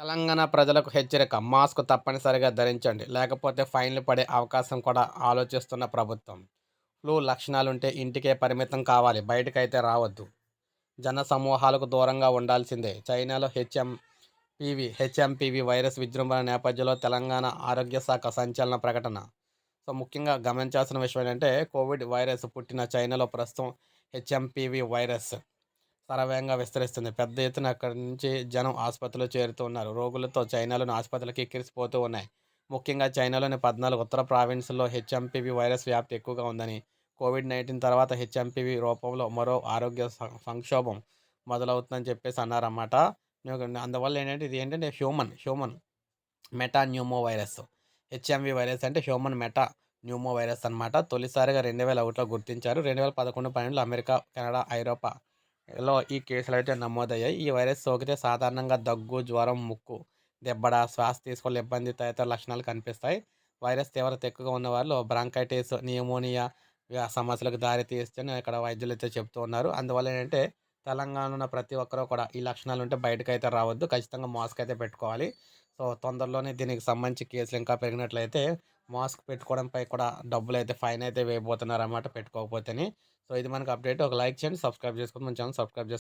తెలంగాణ ప్రజలకు హెచ్చరిక మాస్క్ తప్పనిసరిగా ధరించండి. లేకపోతే ఫైన్లు పడే అవకాశం కూడా ఆలోచిస్తున్న ప్రభుత్వం. ఫ్లూ లక్షణాలుంటే ఇంటికే పరిమితం కావాలి బయటకైతే రావద్దు. జన సమూహాలకు దూరంగా ఉండాల్సిందే. చైనాలో హెచ్ఎం పివి హెచ్ఎంపివి వైరస్ విజృంభణ నేపథ్యంలో తెలంగాణ ఆరోగ్య శాఖ సంచలన ప్రకటన. సో ముఖ్యంగా గమనించాల్సిన విషయం ఏంటంటే కోవిడ్ వైరస్ పుట్టిన చైనాలో ప్రస్తుతం హెచ్ఎంపివి వైరస్. శరవేగంగా విస్తరిస్తుంది. పెద్ద ఎత్తున అక్కడి నుంచి జనం ఆసుపత్రిలో చేరుతూ ఉన్నారు. రోగులతో చైనాలోని ఆసుపత్రులకు ఎక్కిరిసిపోతూ ఉన్నాయి. ముఖ్యంగా చైనాలోని పద్నాలుగు ఉత్తర ప్రావిన్స్లో హెచ్ఎంపివి వైరస్ వ్యాప్తి ఎక్కువగా ఉందని కోవిడ్ నైన్టీన్ తర్వాత హెచ్ఎంపివి రూపంలో మరో ఆరోగ్య సంక్షోభం మొదలవుతుందని చెప్పేసి అన్నారన్నమాట. అందువల్ల ఏంటంటే ఇది ఏంటంటే human human metapneumovirus HMV virus అంటే హ్యూమన్ మెటా న్యూమో వైరస్ అన్నమాట. తొలిసారిగా రెండు వేల ఒకటిలో గుర్తించారు. రెండు వేల పదకొండు పన్నెండులో అమెరికా కెనడా ఐరోపా లో ఈ కేసులు అయితే నమోదయ్యాయి. ఈ వైరస్ సోకితే సాధారణంగా దగ్గు జ్వరం ముక్కు దెబ్బడ శ్వాస తీసుకోవాలి ఇబ్బంది తదితర లక్షణాలు కనిపిస్తాయి. వైరస్ తీవ్రత ఎక్కువగా ఉన్న వాళ్ళు బ్రాంకైటిస్ నిమోనియా సమస్యలకు దారి తీస్తుందని ఇక్కడ వైద్యులు అయితే చెప్తూ ఉన్నారు. అందువల్ల ఏంటంటే తెలంగాణ ఉన్న ప్రతి ఒక్కరూ కూడా ఈ లక్షణాలు ఉంటే బయటకు అయితే రావద్దు. ఖచ్చితంగా మాస్క్ అయితే పెట్టుకోవాలి. సో తొందరలోనే దీనికి సంబంధించి కేసులు ఇంకా పెరిగినట్లయితే మాస్క్ పెట్టుకోవడంపై కూడా డబ్బులు అయితే ఫైన్ అయితే వేయబోతున్నారు అన్నమాట పెట్టుకోకపోతేనే. సో ఇది మనకు అప్డేట్. ఒక లైక్ చేయండి సబ్స్క్రైబ్ చేసుకోండి. మన ఛానల్ సబ్స్క్రైబ్ చేసుకోండి